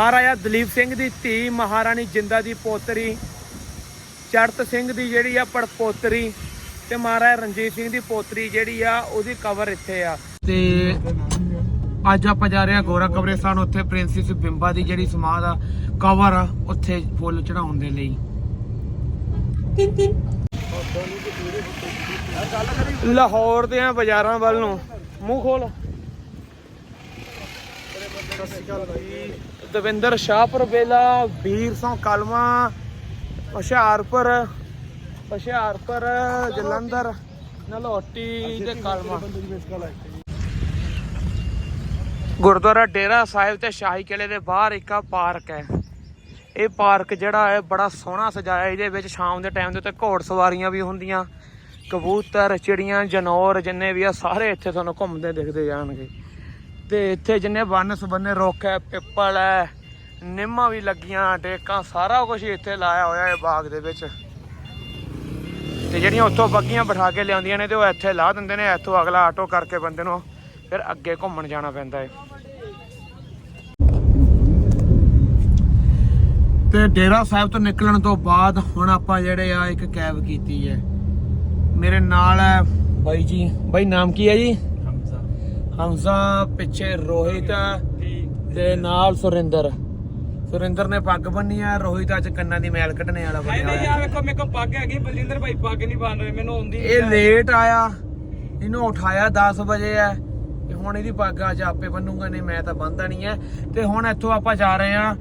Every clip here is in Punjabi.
ਮਹਾਰਾਜਾ ਦਲੀਪ ਸਿੰਘ ਦੀ ਧੀ ਮਹਾਰਾਣੀ ਜਿੰਦਾ ਦੀ ਪੋਤਰੀ, ਚੜਤ ਸਿੰਘ ਦੀ ਜਿਹੜੀ ਆ ਪੜਪੋਤਰੀ ਤੇ ਮਹਾਰਾਜਾ ਰਣਜੀਤ ਸਿੰਘ ਦੀ ਪੋਤਰੀ ਜਿਹੜੀ ਆ ਉਹਦੀ ਕਬਰ ਇੱਥੇ ਆ। ਤੇ ਅੱਜ ਆਪਾਂ ਜਾ ਰਹੇ ਆ ਗੋਰਾ ਕਬਰਸਤਾਨ, ਉੱਥੇ ਪ੍ਰਿੰਸੈਸ ਬਿੰਬਾ ਦੀ ਜਿਹੜੀ ਸਮਾਧ ਆ, ਕਬਰ ਆ, ਉੱਥੇ ਫੁੱਲ ਚੜਾਉਣ ਦੇ ਲਈ। ਲਾਹੌਰ ਦੇ ਆ ਬਾਜ਼ਾਰਾਂ ਵੱਲ ਨੂੰ। ਮੂੰਹ ਖੋਲ। ਦਵਿੰਦਰ ਸ਼ਾਹਪੁਰ ਵੇਲਾ। ਵੀਰ ਸੋਂ ਕਲਮਾ ਹੁਸ਼ਿਆਰਪੁਰ ਹੁਸ਼ਿਆਰਪੁਰ ਜਲੰਧਰ ਨਲੋਟੀ ਤੇ ਕਲਮਾ। ਗੁਰਦੁਆਰਾ ਡੇਰਾ ਸਾਹਿਬ ਤੇ ਸ਼ਾਹੀ ਕਿਲੇ ਦੇ ਬਾਹਰ ਇੱਕ ਆ ਪਾਰਕ ਹੈ। ਇਹ ਪਾਰਕ ਜਿਹੜਾ ਹੈ ਬੜਾ ਸੋਹਣਾ ਸਜਾਇਆ ਇਹਦੇ ਵਿੱਚ ਸ਼ਾਮ ਦੇ ਟਾਈਮ ਦੇ ਉੱਤੇ ਘੋੜ ਸਵਾਰੀਆਂ ਵੀ ਹੁੰਦੀਆਂ। ਕਬੂਤਰ ਚਿੜੀਆਂ ਜਨੌਰ ਜਿੰਨੇ ਵੀ ਆ ਸਾਰੇ ਇੱਥੇ ਤੁਹਾਨੂੰ ਘੁੰਮਦੇ ਦਿਖਦੇ ਜਾਣਗੇ। ਤੇ ਇੱਥੇ ਜਿੰਨੇ ਵੰਨ ਸੁਬੰਨੇ ਰੁੱਖ ਹੈ, ਪਿੱਪਲ ਹੈ, ਨਿੰਮਾਂ ਵੀ ਲੱਗੀਆਂ ਟੇਕਾਂ ਸਾਰਾ ਕੁਝ ਇੱਥੇ ਲਾਇਆ ਹੋਇਆ ਹੈ ਬਾਗ ਦੇ ਵਿੱਚ। ਤੇ ਜਿਹੜੀਆਂ ਉੱਥੋਂ ਬੱਗੀਆਂ ਬਿਠਾ ਕੇ ਲਿਆਉਂਦੀਆਂ ਨੇ ਤੇ ਉਹ ਇੱਥੇ ਲਾ ਦਿੰਦੇ ਨੇ, ਇੱਥੋਂ ਅਗਲਾ ਆਟੋ ਕਰਕੇ ਬੰਦੇ ਨੂੰ ਫਿਰ ਅੱਗੇ ਘੁੰਮਣ ਜਾਣਾ ਪੈਂਦਾ ਹੈ। ਤੇ ਡੇਰਾ ਸਾਹਿਬ ਤੋਂ ਨਿਕਲਣ ਤੋਂ ਬਾਅਦ ਹੁਣ ਆਪਾਂ ਜਿਹੜੇ ਆ ਇੱਕ ਕੈਬ ਕੀਤੀ ਹੈ। ਮੇਰੇ ਨਾਲ ਹੈ ਬਾਈ ਜੀ। ਬਾਈ, ਨਾਮ ਕੀ ਹੈ ਜੀ? ਹਮਜ਼ਾ ਪਿੱਛੇ ਰੋਹਿਤ ਤੇ ਨਾਲ ਸੁਰਿੰਦਰ। ਸੁਰਿੰਦਰ ਨੇ ਪੱਗ ਬੰਨੀ ਆ ਰੋਹਿਤ ਅੱਜ ਕੰਨਾਂ ਦੀ ਮੈਲ ਕੱਢਣੇ ਵਾਲਾ ਨਹੀਂ ਨਹੀਂ ਆ ਵੇਖੋ ਮੇਰੇ ਕੋਲ ਪੱਗ ਹੈਗੀ ਬਲਜਿੰਦਰ ਭਾਈ ਪੱਗ ਨਹੀਂ ਬੰਨ ਰਹੇ ਮੈਨੂੰ ਆਉਂਦੀ ਇਹ ਲੇਟ ਆਇਆ। ਇਹਨੂੰ ਉਠਾਇਆ 10 ਵਜੇ ਐ ਤੇ ਹੁਣ ਇਹਦੀ ਪੱਗ ਅੱਜ ਆਪੇ ਬੰਨੂਗਾ ਨਹੀਂ ਮੈਂ ਤਾਂ ਬੰਨਦਾ ਨਹੀਂ ਐ ਤੇ ਹੁਣ ਇੱਥੋਂ ਆਪਾਂ ਜਾ ਰਹੇ ਆ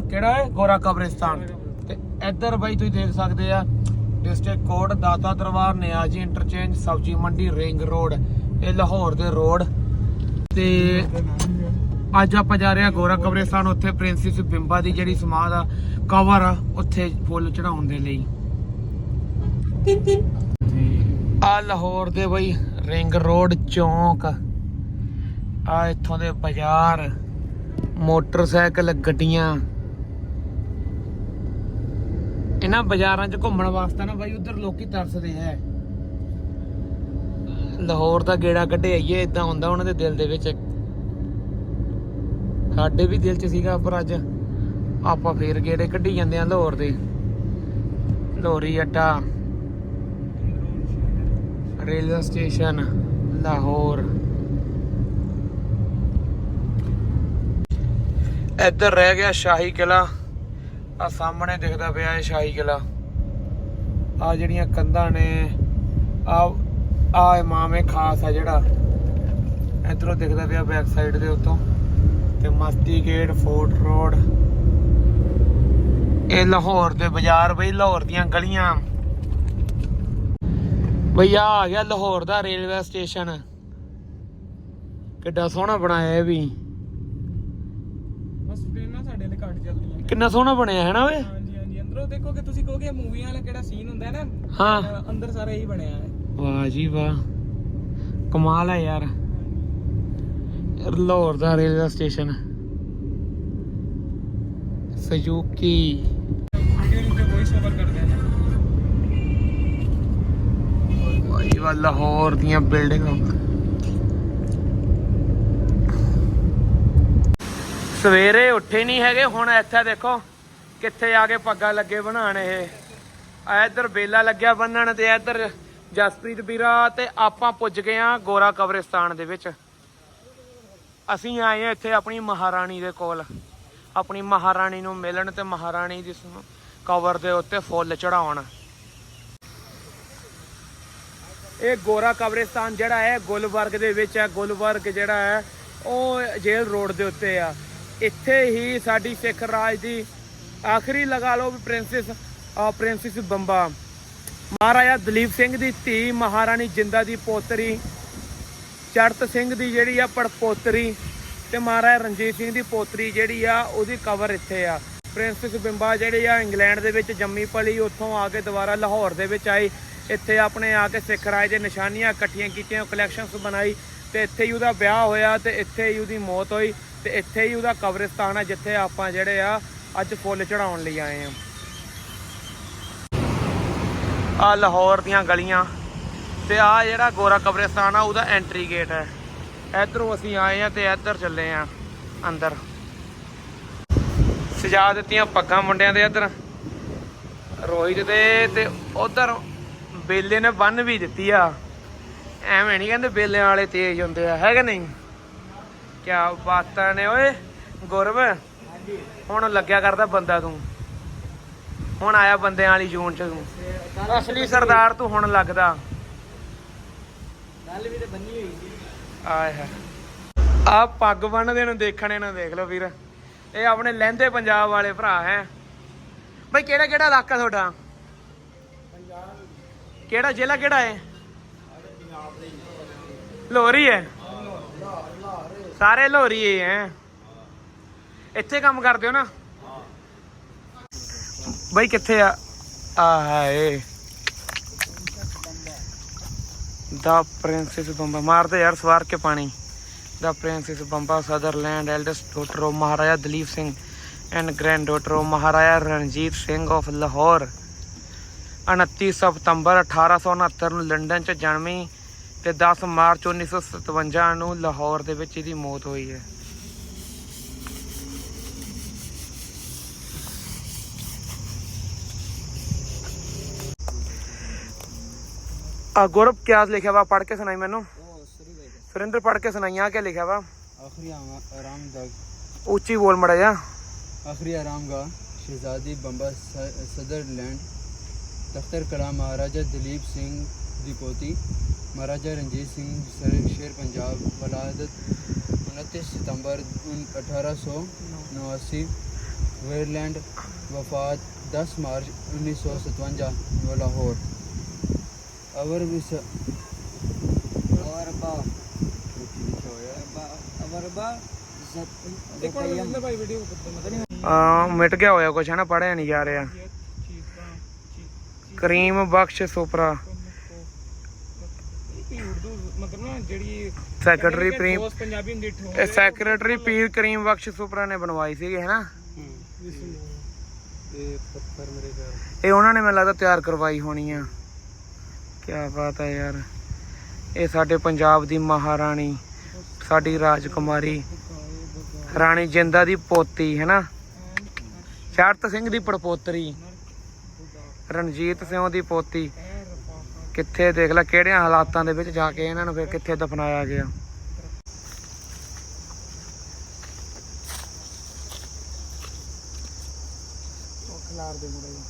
ਕਿਹੜਾ ਹੈ? ਗੋਰਾ ਕਬਰਿਸਤਾਨ। ਤੇ ਇੱਧਰ ਬਾਈ ਤੁਸੀਂ ਦੇਖ ਸਕਦੇ ਆ ਡਿਸਟ੍ਰਿਕਟ ਕੋਡ ਦਾਤਾ ਦਰਬਾਰ ਨਿਆਜੀ ਇੰਟਰਚੇਂਜ ਸਬਜੀ ਮੰਡੀ ਰਿੰਗ ਰੋਡ ਇਹ ਲਾਹੌਰ ਦੇ ਰੋਡ ਤੇ ਅੱਜ ਆਪਾਂ ਜਾ ਰਹੇ ਆ ਗੋਰਾ ਕਬਰਿਸਤਾਨ, ਉੱਥੇ ਪ੍ਰਿੰਸੈਸ ਬਿੰਬਾ ਦੀ ਜਿਹੜੀ ਸਮਾਧ ਆ ਕਵਰ ਆ, ਉੱਥੇ ਫੁੱਲ ਚੜਾਉਣ ਦੇ ਲਈ। ਆ ਲਾਹੌਰ ਦੇ ਬਈ ਰਿੰਗ ਰੋਡ ਚੌਂਕ, ਆ ਇੱਥੋਂ ਦੇ ਬਾਜ਼ਾਰ, ਮੋਟਰਸਾਈਕਲ, ਗੱਡੀਆਂ। ਇਹਨਾਂ ਬਾਜ਼ਾਰਾਂ 'ਚ ਘੁੰਮਣ ਵਾਸਤੇ ਨਾ ਬਾਈ ਉਧਰ ਲੋਕੀ ਤਰਸਦੇ ਐ ਲਾਹੌਰ ਦਾ ਗੇੜਾ ਕੱਢੇ ਆਈਏ ਇਦਾਂ ਹੁੰਦਾ ਉਹਨਾਂ ਦੇ ਦਿਲ ਦੇ ਵਿੱਚ। ਸਾਡੇ ਵੀ ਦਿਲ 'ਚ ਸੀਗਾ, ਪਰ ਅੱਜ ਆਪਾਂ ਫੇਰ ਗੇੜੇ ਕੱਢੀ ਜਾਂਦੇ ਆ ਲਾਹੌਰ ਦੇ। ਲੋਰੀ ਅੱਡਾ, ਰੇਲਵੇ ਸਟੇਸ਼ਨ, ਲਾਹੌਰ। ਇੱਧਰ ਰਹਿ ਗਿਆ ਸ਼ਾਹੀ ਕਿਲਾ। ਆ ਸਾਹਮਣੇ ਦਿਖਦਾ ਪਿਆ ਹੈ ਸ਼ਾਹੀ ਕਿਲਾ। ਆ ਜਿਹੜੀਆਂ ਕੰਧਾਂ ਨੇ ਆ ਆ ਇਮਾਮੇ ਖਾਸ ਆ ਜਿਹੜਾ। ਇਧਰੋਂ ਦਿਖਦਾ ਪਿਆ ਬੈਕ ਸਾਈਡ ਦੇ ਉੱਤੋਂ। ਤੇ ਮਸਤੀ ਗੇਟ ਫੋਰਟ ਰੋਡ। ਇਹ ਲਾਹੌਰ ਦੇ ਬਾਜ਼ਾਰ ਬਈ ਲਾਹੌਰ ਦੀਆਂ ਗਲੀਆਂ। ਬਈ ਆ ਆ ਗਿਆ ਲਾਹੌਰ ਦਾ ਰੇਲਵੇ ਸਟੇਸ਼ਨ ਕਿੱਡਾ ਸੋਹਣਾ ਬਣਾਇਆ ਇਹ ਵੀ। ਬਸ ਟ੍ਰੇਨਾਂ ਸਾਡੇ ਲਈ ਘੱਟ ਚੱਲਦੀਆਂ ਕਿੰਨਾ ਸੋਹਣਾ ਬਣਿਆ ਹੈ ਨਾ ਓਏ ਹਾਂਜੀ ਹਾਂਜੀ। ਅੰਦਰੋਂ ਦੇਖੋਗੇ ਤੁਸੀਂ ਕਹੋਗੇ ਮੂਵੀਆਂ ਵਾਲਾ ਕਿਹੜਾ ਸੀਨ ਹੁੰਦਾ ਹੈ ਨਾ? ਹਾਂ। ਅੰਦਰ ਸਾਰਾ ਇਹੀ ਬਣਿਆ ਹੈ। ਵਾਹ ਜੀ ਵਾਹ। ਕਮਾਲ ਹੈ ਯਾਰ। ਲਾਹੌਰ ਦਾ ਰੇਲਵੇ ਸਟੇਸ਼ਨ। ਸਜੂਕੀ ਵੀਡੀਓ ਨੂੰ ਲਾਹੌਰ ਦੀਆਂ ਬਿਲਡਿੰਗਾਂ। ਸਵੇਰੇ ਉੱਠੇ ਨਹੀਂ ਹੈਗੇ, ਹੁਣ ਇੱਥੇ ਦੇਖੋ ਕਿੱਥੇ ਆ ਕੇ ਪੱਗਾਂ ਲੱਗੇ ਬਣਾਣ ਇਹ। ਆ ਇੱਧਰ ਬੇਲਾ ਲੱਗਿਆ ਬੰਨਣ ਤੇ ਇੱਧਰ ਜਸਪ੍ਰੀਤ ਵੀਰਾ ਤੇ ਆਪਾਂ ਪੁੱਜ ਗਏ ਆ ਗੋਰਾ ਕਬਰਿਸਤਾਨ ਦੇ ਵਿੱਚ। ਅਸੀਂ ਆਏ ਆ ਇੱਥੇ ਆਪਣੀ ਮਹਾਰਾਣੀ ਦੇ ਕੋਲ। ਆਪਣੀ ਮਹਾਰਾਣੀ ਨੂੰ ਮਿਲਣ ਤੇ ਮਹਾਰਾਣੀ ਦੀ ਕਵਰ ਦੇ ਉੱਤੇ ਫੁੱਲ ਚੜਾਉਣ ਇਹ ਗੋਰਾ ਕਬਰਿਸਤਾਨ ਜਿਹੜਾ ਹੈ, ਗੁਲਬਰਗ ਦੇ ਵਿੱਚ ਹੈ। ਗੁਲਬਰਗ ਜਿਹੜਾ ਹੈ, ਉਹ ਜੇਲ੍ਹ ਰੋਡ ਦੇ ਉੱਤੇ ਆ। ਇੱਥੇ ਹੀ ਸਾਡੀ ਸਿੱਖ ਰਾਜ ਦੀ ਆਖਰੀ ਲਗਾ ਲਓ ਵੀ ਪ੍ਰਿੰਸੈਸ ਆ ਪ੍ਰਿੰਸੈਸ ਬੰਬਾ। ਮਹਾਰਾਜਾ ਦਲੀਪ ਸਿੰਘ ਦੀ ਧੀ ਮਹਾਰਾਣੀ ਜਿੰਦਾ ਦੀ ਪੋਤਰੀ ਚੜਤ ਸਿੰਘ ਦੀ ਜਿਹੜੀ ਆ ਪੜਪੋਤਰੀ ਤੇ ਮਹਾਰਾਜਾ ਰਣਜੀਤ ਸਿੰਘ ਦੀ ਪੋਤਰੀ ਜਿਹੜੀ ਆ ਉਹਦੀ ਕਬਰ ਇੱਥੇ ਆ। ਪ੍ਰਿੰਸੈਸ ਬਿੰਬਾ ਜਿਹੜੀ ਆ ਇੰਗਲੈਂਡ ਦੇ ਵਿੱਚ ਜੰਮੀ ਪਲੀ ਉੱਥੋਂ ਆ ਕੇ ਦੁਬਾਰਾ ਲਾਹੌਰ ਦੇ ਵਿੱਚ ਆਈ। ਇੱਥੇ ਆਪਣੇ ਆ ਕੇ ਸਿੱਖ ਰਾਜ ਦੇ ਨਿਸ਼ਾਨੀਆਂ ਇਕੱਠੀਆਂ ਕੀਤੀਆਂ ਕਲੈਕਸ਼ਨਸ ਬਣਾਈ ਤੇ ਇੱਥੇ ਹੀ ਉਹਦਾ ਵਿਆਹ ਹੋਇਆ ਤੇ ਇੱਥੇ ਹੀ ਉਹਦੀ ਮੌਤ ਹੋਈ ਤੇ ਇੱਥੇ ਹੀ ਉਹਦਾ ਕਬਰਿਸਤਾਨ ਆ ਜਿੱਥੇ ਆਪਾਂ ਜਿਹੜੇ ਆ ਅੱਜ ਫੁੱਲ ਚੜਾਉਣ ਲਈ ਆਏ ਆ। ਆ ਲਾਹੌਰ ਦੀਆਂ ਗਲੀਆਂ। ਤੇ ਆ ਜਿਹੜਾ ਗੋਰਾ ਕਬਰਿਸਤਾਨ ਆ ਉਹਦਾ ਐਂਟਰੀ ਗੇਟ ਹੈ। ਇਧਰੋਂ ਅਸੀਂ ਆਏ ਆ ਤੇ ਇੱਧਰ ਚੱਲੇ ਆ ਅੰਦਰ। ਸਜਾ ਦਿੱਤੀਆਂ ਪੱਗਾਂ ਮੁੰਡਿਆਂ ਦੇ ਇੱਧਰ। ਰੋਹਿਤ ਦੇ ਤੇ ਉਧਰ ਬੇਲੇ ਨੇ ਬੰਨ ਵੀ ਦਿੱਤੀ ਆ। ਐਵੇਂ ਨਹੀਂ ਕਹਿੰਦੇ ਬੇਲਿਆਂ ਵਾਲੇ ਤੇਜ਼ ਹੁੰਦੇ ਆ ਹੈਗਾ ਨਹੀਂ? ਕਿਆ ਬਾਤਾਂ ਨੇ ਓਏ ਗੁਰਵ ਹੁਣ ਲੱਗਿਆ ਕਰਦਾ ਬੰਦਾ ਤੂੰ। ਹੁਣ ਆਇਆ ਬੰਦਿਆਂ ਵਾਲੀ ਜੂਨ ਚ ਤੂੰ। ਅਸਲੀ ਸਰਦਾਰ ਤੂੰ ਹੁਣ ਲੱਗਦਾ। ਗੱਲ ਵੀ ਤੇ ਬੰਨੀ ਹੋਈ ਸੀ। ਆਏ ਹੈ ਆ ਪੱਗ ਬੰਨਦੇ ਨੂੰ ਦੇਖਣੇ ਨੂੰ ਦੇਖ ਲਓ ਵੀਰ। ਇਹ ਆਪਣੇ ਲਹਿੰਦੇ ਪੰਜਾਬ ਵਾਲੇ ਭਰਾ ਹੈ। ਬਈ ਕਿਹੜਾ ਕਿਹੜਾ ਇਲਾਕਾ ਤੁਹਾਡਾ? ਕਿਹੜਾ ਜ਼ਿਲ੍ਹਾ ਕਿਹੜਾ ਹੈ? ਲੋਰੀ ਹੈ। ਸਾਰੇ ਲੋਰੀ ਹੀ ਹੈ। ਇੱਥੇ ਕੰਮ ਕਰਦੇ ਹੋ ਨਾ? ਬਈ ਕਿੱਥੇ ਆ? ਆ ਦਾ ਪ੍ਰਿੰਸੈਸ ਬੰਬਾ, ਮਾਰਦੇ ਯਾਰ ਸਵਾਰ ਕੇ ਪਾਣੀ। ਦਾ princess Bamba, Sutherland eldest daughter of Maharaja Duleep Singh and granddaughter of Maharaja Ranjit Singh of Lahore. 29 ਸਤੰਬਰ 1869 ਨੂੰ ਲੰਡਨ 'ਚ ਜਨਮੀ ਤੇ 10 ਮਾਰਚ 1957 ਨੂੰ ਲਾਹੌਰ ਦੇ ਵਿੱਚ ਇਹਦੀ ਮੌਤ ਹੋਈ ਹੈ। ਆ ਗੁਰਬ ਕਿਆ ਲਿਖਿਆ ਵਾ? ਪੜ ਕੇ ਸੁਣਾਈ ਮੈਨੂੰ। ਸੁਰਿੰਦਰ ਪੜ ਕੇ ਸੁਣਾਈਆਂ ਕਿ ਲਿਖਿਆ ਵਾ? ਆਖਰੀ ਆਰਾਮ ਦਾ। ਉੱਚੀ ਬੋਲ ਮੜਾ ਜਾ। ਆਖਰੀ ਆਰਾਮ ਦਾ। ਸ਼ਹਿਜ਼ਾਦੀ ਬੰਬਾ ਸਦਰਲੈਂਡ। ਤਖਤਰ ਕਲਾ ਮਹਾਰਾਜਾ ਦਲੀਪ ਸਿੰਘ ਦੀ ਪੋਤੀ। ਮਹਾਰਾਜਾ ਰਣਜੀਤ ਸਿੰਘ ਸਰ ਸ਼ੇਰ ਪੰਜਾਬ ਵਲਾਦਤ 29 ਸਤੰਬਰ 1889 ਵੇਰਲੈਂਡ ਵਫਾਤ 10 ਮਾਰਚ 1957 ਲਾਹੌਰ। ਅਵਰ ਵਿਸ ਮਿਟ ਗਿਆ ਹੋਇਆ ਕੁਛ ਹੈ ਪੜਿਆ ਨਹੀਂ ਜਾ ਰਿਹਾ। ਕਰੀਮ ਬਖਸ਼ ਸੁਪਰਾ। ਸੈਕਟਰੀ ਪ੍ਰੀਮ ਇਹ ਸੈਕਟਰੀ ਪੀਰ ਕਰੀਮ ਬਖਸ਼ ਸੁਪਰਾ ਨੇ ਬਣਵਾਈ ਸੀ ਹੈ। ਇਹ ਉਹਨਾਂ ਨੇ ਮੈਨੂੰ ਲੱਗਦਾ ਤਿਆਰ ਕਰਵਾਈ ਹੋਣੀ ਆ। ਕੀ ਬਾਤ ਹੈ ਯਾਰ। ਇਹ ਸਾਡੇ ਪੰਜਾਬ ਦੀ ਮਹਾਰਾਣੀ, ਸਾਡੀ ਰਾਜਕੁਮਾਰੀ, ਰਾਣੀ ਜਿੰਦਾ ਦੀ ਪੋਤੀ ਹੈ ਨਾ ਸ਼ਰਤ ਸਿੰਘ ਦੀ ਪੜਪੋਤਰੀ, ਰਣਜੀਤ ਸਿੰਘ ਦੀ ਪੋਤੀ। ਕਿੱਥੇ ਦੇਖ ਲੈ ਕਿਹੜਿਆਂ ਹਾਲਾਤਾਂ ਦੇ ਵਿੱਚ ਜਾ ਕੇ ਇਹਨਾਂ ਨੂੰ ਫਿਰ ਕਿੱਥੇ ਦਫਨਾਇਆ ਗਿਆ ਉਹ ਖਿਲਾਰ ਦੇ ਮੁੰਡੇ ਨੂੰ।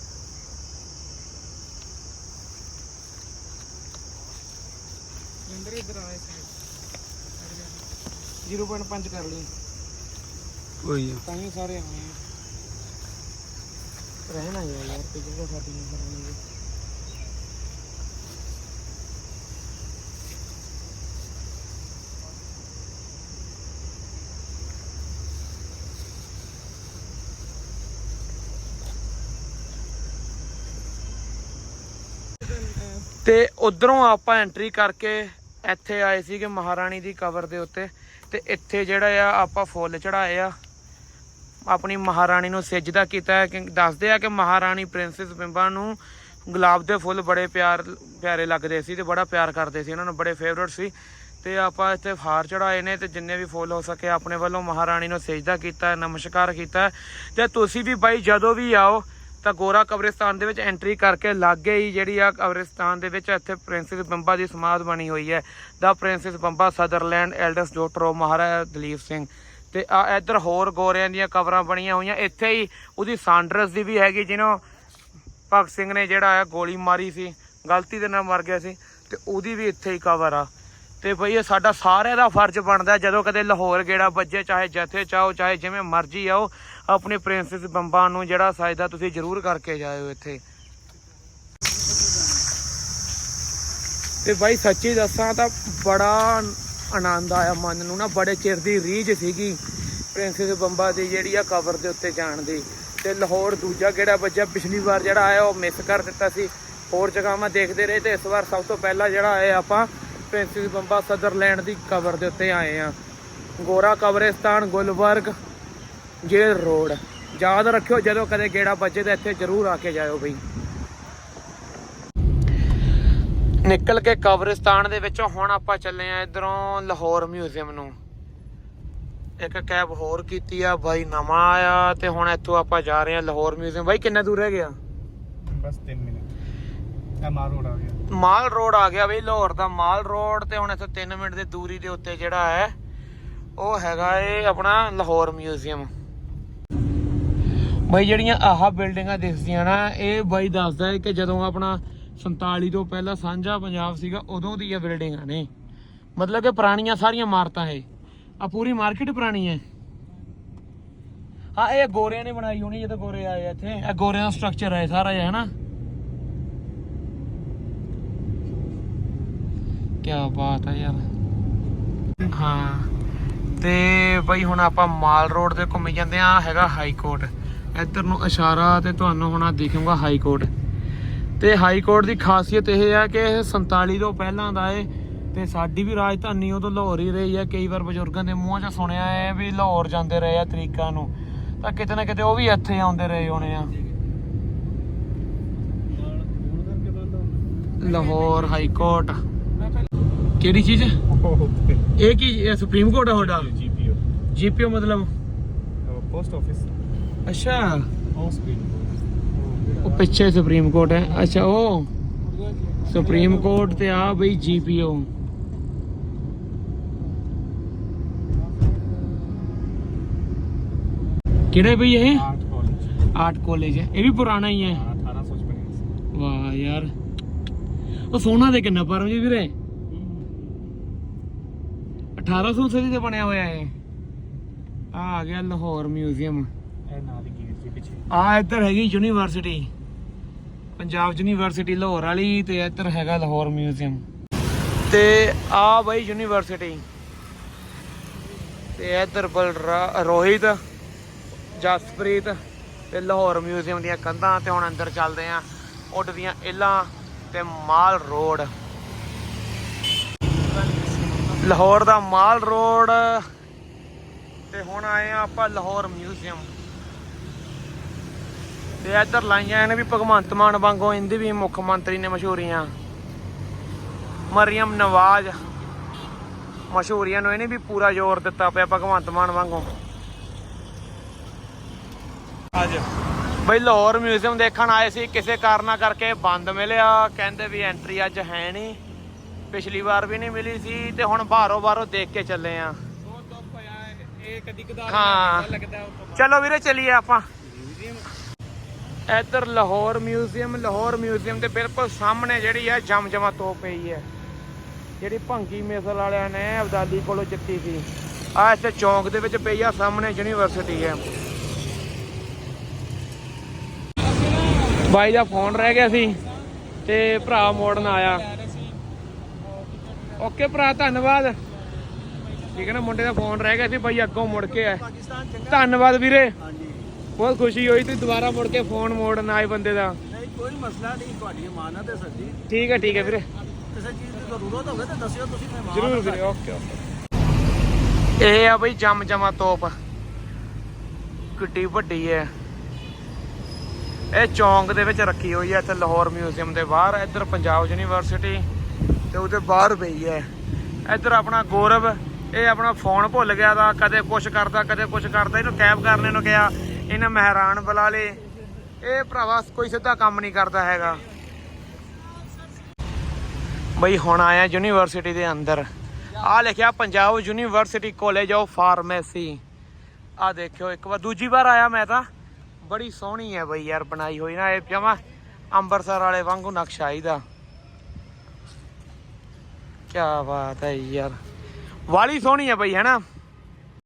ਜਿੰਦਰ ਇਧਰ ਆਏ ਸੀ 0.5 ਕਰ ਲਈ। ਉਹੀ ਤਾਂ ਹੀ ਸਾਰੇ ਆਏ ਆ। ਰਹਿਣਾ ਹੀ ਆ ਯਾਰ ਤੇ ਜਗ੍ਹਾ ਸਾਡੀ ਨਹੀਂ ਕਰਾਉਣੀ ਤੇ ਉਧਰੋਂ ਆਪਾਂ ਐਂਟਰੀ ਕਰਕੇ ਇੱਥੇ ਆਏ ਸੀਗੇ ਮਹਾਰਾਣੀ ਦੀ ਕਬਰ ਦੇ ਉੱਤੇ। ਤੇ ਇੱਥੇ ਜਿਹੜਾ ਆ, ਆਪਾਂ ਫੁੱਲ ਚੜਾਏ ਆ। ਆਪਣੀ ਮਹਾਰਾਣੀ ਨੂੰ ਸਜਦਾ ਕੀਤਾ ਹੈ ਕਿ ਦੱਸਦੇ ਆ ਕਿ ਮਹਾਰਾਣੀ ਪ੍ਰਿੰਸੈਸ ਬਿੰਬਾ ਨੂੰ ਗੁਲਾਬ ਦੇ ਫੁੱਲ ਬੜੇ ਪਿਆਰ, ਪਿਆਰੇ ਲੱਗਦੇ ਸੀ ਤੇ ਬੜਾ ਪਿਆਰ ਕਰਦੇ ਸੀ। ਇਹਨਾਂ ਨੂੰ ਬੜੇ ਫੇਵਰਟ ਸੀ। ਤੇ ਆਪਾਂ ਇੱਥੇ ਹਾਰ ਚੜਾਏ ਨੇ ਤੇ ਜਿੰਨੇ ਵੀ ਫੁੱਲ ਹੋ ਸਕੇ ਆਪਣੇ ਵੱਲੋਂ ਮਹਾਰਾਣੀ ਨੂੰ ਸਜਦਾ ਕੀਤਾ, ਨਮਸਕਾਰ ਕੀਤਾ। ਹੈ। ਤੇ ਤੁਸੀਂ ਵੀ ਬਾਈ ਜਦੋਂ ਵੀ ਆਓ ਤਾਂ ਗੋਰਾ ਕਬਰਿਸਤਾਨ ਦੇ ਵਿੱਚ ਐਂਟਰੀ ਕਰਕੇ ਲਾਗੇ ਹੀ ਜਿਹੜੀ ਆ ਕਬਰਿਸਤਾਨ ਦੇ ਵਿੱਚ ਇੱਥੇ ਪ੍ਰਿੰਸੈਸ ਬੰਬਾ ਦੀ ਸਮਾਧ ਬਣੀ ਹੋਈ ਹੈ। ਦਾ princess Bamba Sutherland eldest daughter of Maharaja Duleep Singh. ਤੇ ਆ ਇੱਧਰ ਹੋਰ ਗੋਰਿਆਂ ਦੀਆਂ ਕਬਰਾਂ ਬਣੀਆਂ ਹੋਈਆਂ। ਇੱਥੇ ਹੀ ਉਹਦੀ ਸਾਂਡਰਸ ਦੀ ਵੀ ਹੈਗੀ, ਜਿਹਨੂੰ ਭਗਤ ਸਿੰਘ ਨੇ ਜਿਹੜਾ ਆ ਗੋਲੀ ਮਾਰੀ ਸੀ, ਗਲਤੀ ਦੇ ਨਾਲ ਮਰ ਗਿਆ ਸੀ, ਤੇ ਉਹਦੀ ਵੀ ਇੱਥੇ ਹੀ ਕਬਰ ਆ। ਤੇ ਬਈ ਇਹ ਸਾਡਾ ਸਾਰਿਆਂ ਦਾ ਫਰਜ਼ ਬਣਦਾ, ਜਦੋਂ ਕਦੇ ਲਾਹੌਰ ਗੇੜਾ ਵੱਜੇ, ਚਾਹੇ ਜਥੇ ਚਾਹੋ, ਚਾਹੇ ਜਿਵੇਂ ਮਰਜ਼ੀ ਆਓ ਆਪਣੇ ਪ੍ਰਿੰਸੈਸ ਬੰਬਾ ਨੂੰ ਜਿਹੜਾ ਸਾਇਦਾ ਤੁਸੀਂ ਜ਼ਰੂਰ ਕਰਕੇ ਜਾਇਓ ਇੱਥੇ। ਤੇ ਬਾਈ ਸੱਚੀ ਦੱਸਾਂ ਤਾਂ ਬੜਾ ਆਨੰਦ ਆਇਆ ਮਨ ਨੂੰ ਨਾ, ਬੜੇ ਚਿਰ ਦੀ ਰੀਝ ਸੀਗੀ ਪ੍ਰਿੰਸੈਸ ਬੰਬਾ ਦੀ ਜਿਹੜੀ ਆ ਕਵਰ ਦੇ ਉੱਤੇ ਜਾਣ ਦੀ। ਤੇ ਲਾਹੌਰ ਦੂਜਾ ਕਿਹੜਾ ਬੱਚਾ ਪਿਛਲੀ ਵਾਰ ਜਿਹੜਾ ਆਇਆ ਉਹ ਮਿਸ ਕਰ ਦਿੱਤਾ ਸੀ। ਹੋਰ ਜਗ੍ਹਾਵਾਂ ਦੇਖਦੇ ਰਹੇ ਤੇ ਇਸ ਵਾਰ ਸਭ ਤੋਂ ਪਹਿਲਾਂ ਜਿਹੜਾ ਆਏ ਆਪਾਂ ਪ੍ਰਿੰਸੈਸ ਬੰਬਾ ਸਦਰਲੈਂਡ ਦੀ ਕਵਰ ਦੇ ਉੱਤੇ ਆਏ ਆ। ਗੋਰਾ ਕਬਰਿਸਤਾਨ, ਗੁਲਬਰਗ ਜੇਲ ਰੋਡ ਯਾਦ ਰੱਖਿਓ ਜਦੋਂ ਕਦੇ ਗੇੜਾ ਬੱਚੇ ਤਾਂ ਇੱਥੇ ਜ਼ਰੂਰ ਆ ਕੇ ਜਾਇਓ ਬਈ। ਨਿਕਲ ਕੇ ਕਬਰਿਸਤਾਨ ਦੇ ਵਿੱਚੋਂ ਹੁਣ ਆਪਾਂ ਚੱਲੇ ਆ ਇਧਰੋਂ ਲਾਹੌਰ ਮਿਊਜ਼ੀਅਮ ਨੂੰ। ਇੱਕ ਕੈਬ ਹੋਰ ਕੀਤੀ ਆ ਬਾਈ ਨਵਾਂ ਆਇਆ ਤੇ ਹੁਣ ਇੱਥੋਂ ਆਪਾਂ ਜਾ ਰਹੇ ਆ ਲਾਹੌਰ ਮਿਊਜ਼ੀਅਮ। ਬਾਈ ਕਿੰਨਾ ਦੂਰ ਰਹਿ ਗਿਆ ਬਸ 3 ਮਿੰਟ। ਆ ਮਾਰ ਰੋਡ ਆ ਗਿਆ। ਮਾਲ ਰੋਡ ਆ ਗਿਆ ਬਈ ਲਾਹੌਰ ਦਾ ਮਾਲ ਰੋਡ ਤੇ ਹੁਣ ਇੱਥੋਂ 3 ਮਿੰਟ ਦੀ ਦੂਰੀ ਦੇ ਉੱਤੇ ਜਿਹੜਾ ਹੈ ਉਹ ਹੈਗਾ ਏ ਆਪਣਾ ਲਾਹੌਰ ਮਿਊਜ਼ੀਅਮ। ਬਈ ਜਿਹੜੀਆਂ ਆਹ ਬਿਲਡਿੰਗਾਂ ਦਿਖਦੀਆਂ ਨਾ, ਇਹ ਬਾਈ ਦੱਸਦਾ ਹੈ ਕਿ ਜਦੋਂ ਆਪਣਾ 47 ਤੋਂ ਪਹਿਲਾਂ ਸਾਂਝਾ ਪੰਜਾਬ ਸੀਗਾ, ਉਦੋਂ ਦੀਆਂ ਬਿਲਡਿੰਗਾਂ ਨੇ। ਮਤਲਬ ਕਿ ਪੁਰਾਣੀਆਂ ਸਾਰੀਆਂ ਇਮਾਰਤਾਂ ਇਹ। ਆ ਪੂਰੀ ਮਾਰਕੀਟ ਪੁਰਾਣੀ ਹੈ। ਹਾਂ ਇਹ ਗੋਰਿਆਂ ਨੇ ਬਣਾਈ ਹੋਣੀ ਜਦੋਂ ਗੋਰੇ ਆਏ ਇੱਥੇ। ਇਹ ਗੋਰਿਆਂ ਦਾ ਸਟਰਕਚਰ ਹੈ ਸਾਰਾ ਇਹ ਹੈ ਨਾ ਕੀ ਬਾਤ ਹੈ ਯਾਰ। ਹਾਂ, ਤੇ ਬਈ ਹੁਣ ਆਪਾਂ ਮਾਲ ਰੋਡ ਤੇ ਘੁੰਮੀ ਜਾਂਦੇ ਆ ਹੈਗਾ ਹਾਈ ਕੋਰਟ ਇੱਧਰ ਨੂੰ ਇਸ਼ਾਰਾ ਤੇ ਤੁਹਾਨੂੰ ਹੁਣ ਆ ਦਿਖੂਗਾ ਹਾਈ ਕੋਰਟ ਤੇ ਹਾਈ ਕੋਰਟ ਦੀ ਖਾਸੀਅਤ ਇਹ ਹੈ ਕਿ ਇਹ 47 ਤੋਂ ਪਹਿਲਾਂ ਦਾ ਏ ਤੇ ਸਾਡੀ ਵੀ ਰਾਜਧਾਨੀ ਉਦੋਂ ਲਾਹੌਰ ਹੀ ਰਹੀ ਹੈ ਕਈ ਵਾਰ ਬਜ਼ੁਰਗਾਂ ਦੇ ਮੂੰਹਾਂ 'ਚ ਸੁਣਿਆ ਹੈ ਵੀ ਲਾਹੌਰ ਜਾਂਦੇ ਰਹੇ ਆ ਤਰੀਕਾਂ ਨੂੰ। ਤਾਂ ਕਿਤੇ ਨਾ ਕਿਤੇ ਉਹ ਵੀ ਇੱਥੇ ਆਉਂਦੇ ਰਹੇ ਹੋਣੇ ਆ। ਲਾਹੌਰ ਹਾਈ ਕੋਰਟ ਕਿਹੜੀ ਚੀਜ਼? ਇਹ ਕੀ ਸੁਪਰੀਮ ਕੋਰਟ ਆ ਤੁਹਾਡਾ? ਜੀਪੀਓ ਜੀਪੀਓ ਮਤਲਬ? ਪੋਸਟ ਆਫਿਸ ਅੱਛਾ। ਉਹ ਸਕਰੀਨ ਉਹ ਪਿੱਛੇ ਸੁਪਰੀਮ ਕੋਰਟ ਹੈ। ਅੱਛਾ ਉਹ ਸੁਪਰੀਮ ਕੋਰਟ ਤੇ ਆ ਬਈ ਜੀਪੀਓ। ਕਿਹੜਾ ਬਈ ਇਹ? Art college. ਹੈ। ਇਹ ਵੀ ਪੁਰਾਣਾ ਹੀ ਹੈ। 1885 ਵਾਹ ਯਾਰ। ਉਹ ਸੋਨਾ ਦੇ ਕਿੰਨਾ ਪਰਮ ਜੀ ਵੀਰੇ? 1800 ਸਦੀ ਤੇ ਬਣਿਆ ਹੋਇਆ ਹੈ ਆ ਆ ਗਿਆ ਲਾਹੌਰ ਮਿਊਜ਼ੀਅਮ। ਇਹ ਨਾਲ ਹੀ ਗੇਟ ਦੇ ਪਿੱਛੇ। ਆ ਇੱਧਰ ਹੈਗੀ ਯੂਨੀਵਰਸਿਟੀ, ਪੰਜਾਬ ਯੂਨੀਵਰਸਿਟੀ, ਲਾਹੌਰ ਵਾਲੀ ਤੇ ਇੱਧਰ ਹੈਗਾ ਲਾਹੌਰ ਮਿਊਜ਼ੀਅਮ। ਤੇ ਆ ਬਈ ਯੂਨੀਵਰਸਿਟੀ। ਤੇ ਇੱਧਰ ਬਲ ਰੋਹਿਤ, ਜਸਪ੍ਰੀਤ ਤੇ ਲਾਹੌਰ ਮਿਊਜ਼ੀਅਮ ਦੀਆਂ ਕੰਧਾਂ ਤੇ ਹੁਣ ਅੰਦਰ ਚੱਲਦੇ ਆ। ਉੱਡਦੀਆਂ ਇਲਾਂ ਤੇ ਮਾਲ ਰੋਡ। ਲਾਹੌਰ ਦਾ ਮਾਲ ਰੋਡ। ਤੇ ਹੁਣ ਆਏ ਆ ਆਪਾਂ ਲਾਹੌਰ ਮਿਊਜ਼ੀਅਮ। ਤੇ ਇੱਧਰ ਲਾਈਆਂ ਨੇ ਵੀ ਭਗਵੰਤ ਮਾਨ ਵਾਂਗੂ ਇਹਦੀ ਵੀ ਮੁੱਖ ਮੰਤਰੀ ਨੇ ਮਸ਼ਹੂਰੀਆਂ। ਮਰੀਮ ਨਵਾਜ਼ ਮਸ਼ਹੂਰੀਆਂ ਨੂੰ ਇਹਨੇ ਵੀ ਪੂਰਾ ਜ਼ੋਰ ਦਿੱਤਾ ਪਿਆ ਭਗਵੰਤ ਮਾਨ ਵਾਂਗੂ। ਅੱਜ। ਬਈ ਲਾਹੌਰ ਮਿਊਜ਼ੀਅਮ ਦੇਖਣ ਆਏ ਸੀ ਕਿਸੇ ਕਾਰਨਾ ਕਰਕੇ ਬੰਦ ਮਿਲਿਆ ਕਹਿੰਦੇ ਵੀ ਐਂਟਰੀ ਅੱਜ ਹੈ ਨਹੀਂ। ਪਿਛਲੀ ਵਾਰ ਵੀ ਨਹੀਂ ਮਿਲੀ ਸੀ ਤੇ ਹੁਣ ਬਾਹਰੋਂ ਬਾਹਰੋਂ ਦੇਖ ਕੇ ਚੱਲੇ ਆ। ਹਾਂ। ਚਲੋ ਵੀਰੇ ਚਲੀਏ ਆਪਾਂ। ਇੱਧਰ ਲਾਹੌਰ ਮਿਊਜ਼ੀਅਮ ਲਾਹੌਰ ਮਿਊਜ਼ੀਅਮ ਦੇ ਬਿਲਕੁਲ ਸਾਹਮਣੇ ਜਿਹੜੀ ਹੈ ਜਮਜਮਾ ਤੋਪ ਪਈ ਹੈ। ਜਿਹੜੀ ਭੰਗੀ ਮਿਸਲ ਵਾਲਿਆਂ ਨੇ ਅਬਦਾਲੀ ਕੋਲੋਂ ਜਿੱਤੀ ਸੀ। ਆ ਇੱਥੇ ਚੌਂਕ ਦੇ ਵਿੱਚ ਪਈ ਆ ਸਾਹਮਣੇ ਯੂਨੀਵਰਸਿਟੀ ਹੈ। ਬਾਈ ਦਾ ਫੋਨ ਰਹਿ ਗਿਆ ਸੀ ਤੇ ਭਰਾ ਮੋੜਨ ਆਇਆ। ਓਕੇ ਭਰਾ ਧੰਨਵਾਦ। ਠੀਕ ਹੈ ਨਾ ਮੁੰਡੇ ਦਾ ਫੋਨ ਰਹਿ ਗਿਆ ਸੀ ਬਾਈ ਅੱਗੋਂ ਮੁੜ ਕੇ ਆਇਆ। ਧੰਨਵਾਦ ਵੀਰੇ। ਬਹੁਤ ਖੁਸ਼ੀ ਹੋਈ ਤੁਸੀਂ ਦੁਬਾਰਾ ਮੁੜ ਕੇ ਫੋਨ ਮੋੜਨ ਆਏ ਬੰਦੇ ਦਾ। ਨਹੀਂ ਕੋਈ ਮਸਲਾ ਨਹੀਂ ਤੁਹਾਡੀ ਇਮਾਨਤ ਹੈ ਸਰ ਜੀ ਠੀਕ ਹੈ ਠੀਕ ਹੈ ਵੀਰੇ। ਕਿਸੇ ਚੀਜ਼ ਦੀ ਜ਼ਰੂਰਤ ਹੋਵੇ ਤਾਂ ਦੱਸਿਓ ਤੁਸੀਂ ਮੈਂ ਜ਼ਰੂਰ ਵੀਰੇ ਓਕੇ ਓਕੇ। ਇਹ ਆ ਬਈ ਜਮ ਜਮਾ ਤੋਪ। ਕਿੱਡੀ ਵੱਡੀ ਹੈ। ਇਹ ਚੌਂਕ ਦੇ ਵਿੱਚ ਰੱਖੀ ਹੋਈ ਹੈ ਇੱਥੇ ਲਾਹੌਰ ਮਿਊਜ਼ੀਅਮ ਦੇ ਬਾਹਰ ਇੱਧਰ ਪੰਜਾਬ ਯੂਨੀਵਰਸਿਟੀ ਤੇ ਉਹਦੇ ਬਾਹਰ ਪਈ ਹੈ। ਇੱਧਰ ਆਪਣਾ ਗੌਰਵ ਇਹ ਆਪਣਾ ਫੋਨ ਭੁੱਲ ਗਿਆ ਦਾ ਕਦੇ ਕੁਛ ਕਰਦਾ ਕਦੇ ਕੁਛ ਕਰਦਾ ਇਹਨੂੰ ਕੈਬ ਕਰਨੇ ਨੂੰ ਕਿਹਾ। ਇਹਨੇ ਮਹਿਰਾਨ ਬੁਲਾ ਲੇ। ਇਹ ਭਰਾਵਾ ਕੋਈ ਸਿੱਧਾ ਕੰਮ ਨਹੀਂ ਕਰਦਾ ਹੈਗਾ। ਬਈ ਹੁਣ ਆਇਆ ਯੂਨੀਵਰਸਿਟੀ ਦੇ ਅੰਦਰ। ਆ ਲਿਖਿਆ Punjab university college of pharmacy. ਆ ਦੇਖਿਓ ਇੱਕ ਵਾਰ, ਦੂਜੀ ਵਾਰ ਆਇਆ ਮੈਂ ਤਾਂ। ਬੜੀ ਸੋਹਣੀ ਹੈ ਬਈ ਯਾਰ, ਬਣਾਈ ਹੋਈ ਨਾ ਇਹ ਜਮਾ ਅੰਮ੍ਰਿਤਸਰ ਵਾਲੇ ਵਾਂਗੂ ਨਕਸ਼ਾ ਇਹਦਾ। ਕੀ ਬਾਤ ਹੈ ਯਾਰ। ਵਾਲੀ ਸੋਹਣੀ ਹੈ ਬਈ ਹੈਨਾ